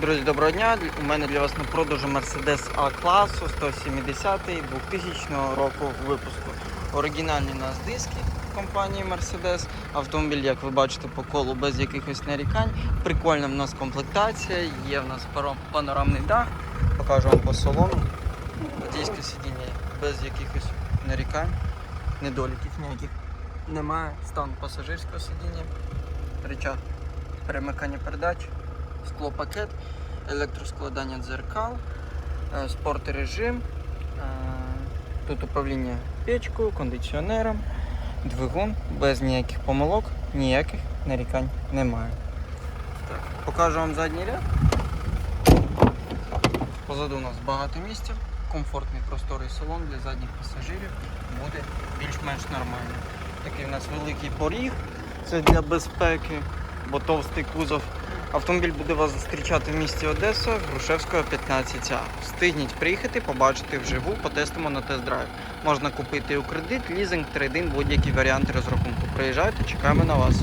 Друзі, доброго дня. У мене для вас на продажу Mercedes А класу 170 2000 року випуску. Оригінальні у нас диски компанії Mercedes. Автомобіль, як ви бачите, по колу без якихось нарікань. Прикольна в нас комплектація, є в нас панорамний дах. Покажу вам по салону. Водійське сидіння без якихось нарікань, недоліків ніяких немає. Стан пасажирського сидіння, речах перемикання передач, склопакет, електроскладання дзеркал, е, спорт-режим, е, тут управління печкою, кондиціонером, двигун, без ніяких помилок, ніяких нарікань немає. Так, покажу вам задній ряд. Позаду у нас багато місця, комфортний просторий салон для задніх пасажирів буде більш-менш нормально. Такий у нас великий поріг, це для безпеки, бо товстий кузов. Автомобіль буде вас зустрічати в місті Одеса, Грушевського 15А. Встигніть приїхати, побачити вживу, потестимо на тест-драйв. Можна купити у кредит, лізинг, трейдинг, будь-які варіанти розрахунку. Приїжджайте, чекаємо на вас.